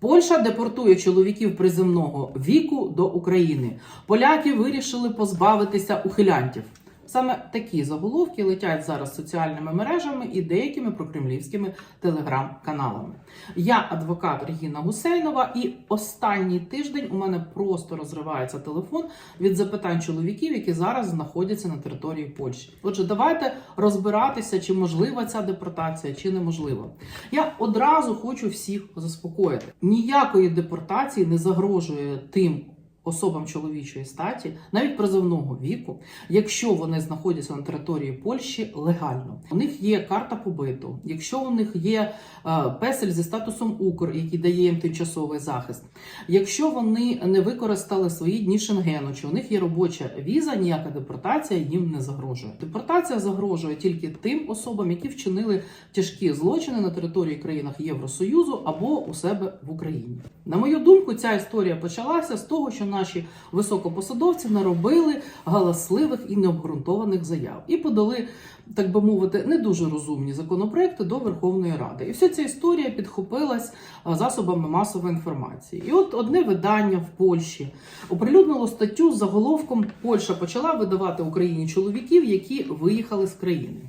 Польща депортує чоловіків приземного віку до України. Поляки вирішили позбавитися ухилянтів. Саме такі заголовки летять зараз соціальними мережами і деякими прокремлівськими телеграм-каналами. Я адвокат Регіна Гусейнова, і останній тиждень у мене просто розривається телефон від запитань чоловіків, які зараз знаходяться на території Польщі. Отже, давайте розбиратися, чи можлива ця депортація, чи неможлива. Я одразу хочу всіх заспокоїти. Ніякої депортації не загрожує тим. Особам чоловічої статі, навіть призовного віку, якщо вони знаходяться на території Польщі легально, у них є карта побиту, якщо у них є е, песель зі статусом Укр, який дає їм тимчасовий захист, якщо вони не використали свої дні Шенгену, чи у них є робоча віза, ніяка депортація їм не загрожує. Депортація загрожує тільки тим особам, які вчинили тяжкі злочини на території країнах Євросоюзу або у себе в Україні. На мою думку, ця історія почалася з того, що наші високопосадовці наробили галасливих і необґрунтованих заяв і подали, так би мовити, не дуже розумні законопроекти до Верховної Ради. І вся ця історія підхопилась засобами масової інформації. І от одне видання в Польщі оприлюднило статтю з заголовком Польща почала видавати Україні чоловіків, які виїхали з країни.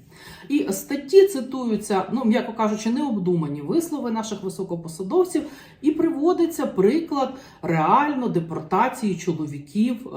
І статті цитуються, ну м'яко кажучи, необдумані вислови наших високопосадовців, і приводиться приклад реально депортації чоловіків е,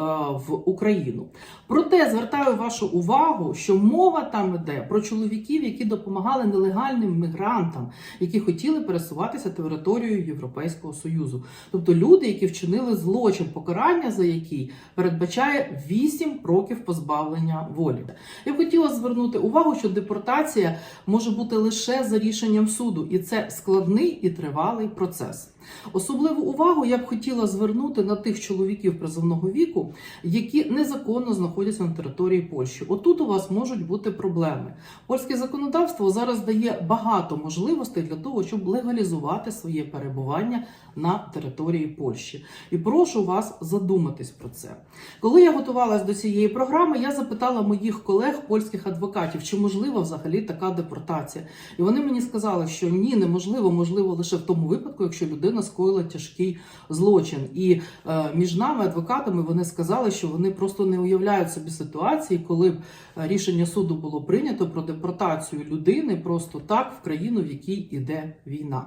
в Україну. Проте звертаю вашу увагу, що мова там іде про чоловіків, які допомагали нелегальним мігрантам, які хотіли пересуватися територією Європейського союзу, тобто люди, які вчинили злочин, покарання за який передбачає 8 років позбавлення волі. Я б хотіла звернути увагу, що депортація може бути лише за рішенням суду, і це складний і тривалий процес. Особливу увагу я б хотіла звернути на тих чоловіків призовного віку, які незаконно знаходяться на території Польщі. Отут у вас можуть бути проблеми. Польське законодавство зараз дає багато можливостей для того, щоб легалізувати своє перебування на території Польщі. І прошу вас задуматись про це. Коли я готувалась до цієї програми, я запитала моїх колег польських адвокатів, чи можлива взагалі така депортація. І вони мені сказали, що ні, неможливо, можливо лише в тому випадку, якщо людина скоїла тяжкий злочин. І е, між нами, адвокатами, вони сказали, що вони просто не уявляють собі ситуації, коли б е, рішення суду було прийнято про депортацію людини просто так в країну, в якій іде війна.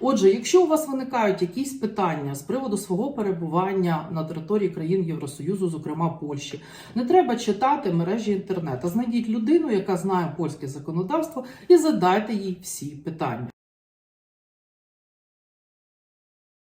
Отже, якщо у вас виникають якісь питання з приводу свого перебування на території країн Євросоюзу, зокрема Польщі, не треба читати мережі інтернету. Знайдіть людину, яка знає польське законодавство, і задайте їй всі питання.